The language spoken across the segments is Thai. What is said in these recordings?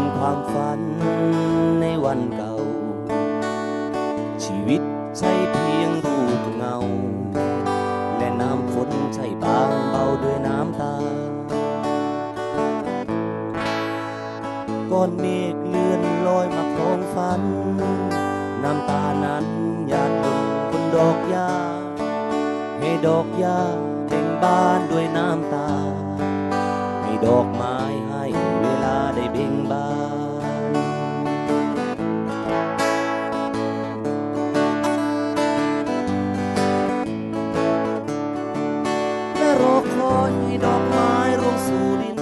นความฝันในวันเก่า ชีวิตใช่เพียงรูปเงา และน้ำฝนใช่บางเบาด้วยน้ำตา ก้อนเมฆเลื่อนลอยมาคลองฝัน น้ำตานั้นหยาดลงบนดอกหญ้าให้ดอกหญ้าเบ่งบานด้วยน้ำตา ให้ดอกไม้ ยให้ดอกไม้ร่วงสู่ดิน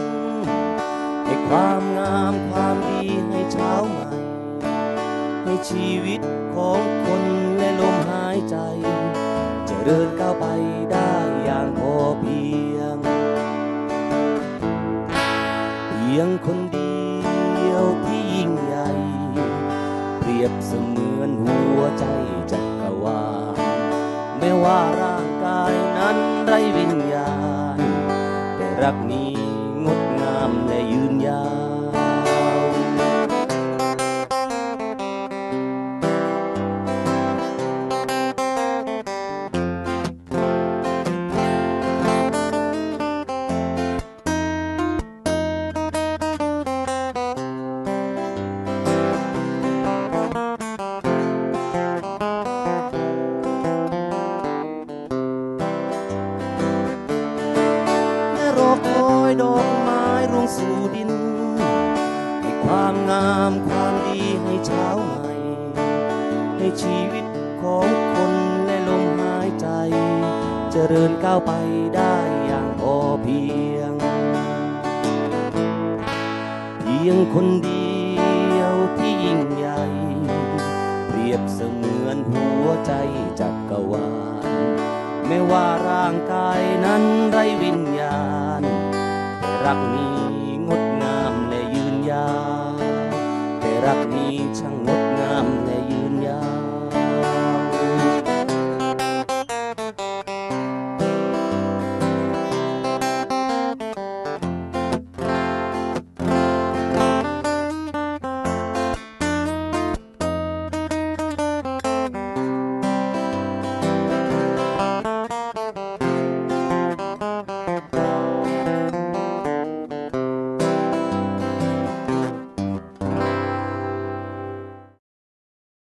ให้ความงามความดีให้เช้าใหม่ให้ชีวิตของคนและลมหายใจจะเดินก้าวไปได้อย่างพอเพียง เพียงคนเดียวที่ยิ่งใหญ่ เปรียบเสมือนหัวใจจักรวาลไม่ว่าร่างกายนั้นไรวิญ รักนี้ สู่ดิน ให้ความงามความดีให้เช้าใหม่ ให้ชีวิตของคนและลมหายใจ เจริญก้าวไปได้อย่างพอเพียง เพียงคนเดียวที่ยิ่งใหญ่ เปรียบเสมือนหัวใจจักรวาลไม่ว่าร่างกายนั้นไรวิญญาณแต่รักนี้ งา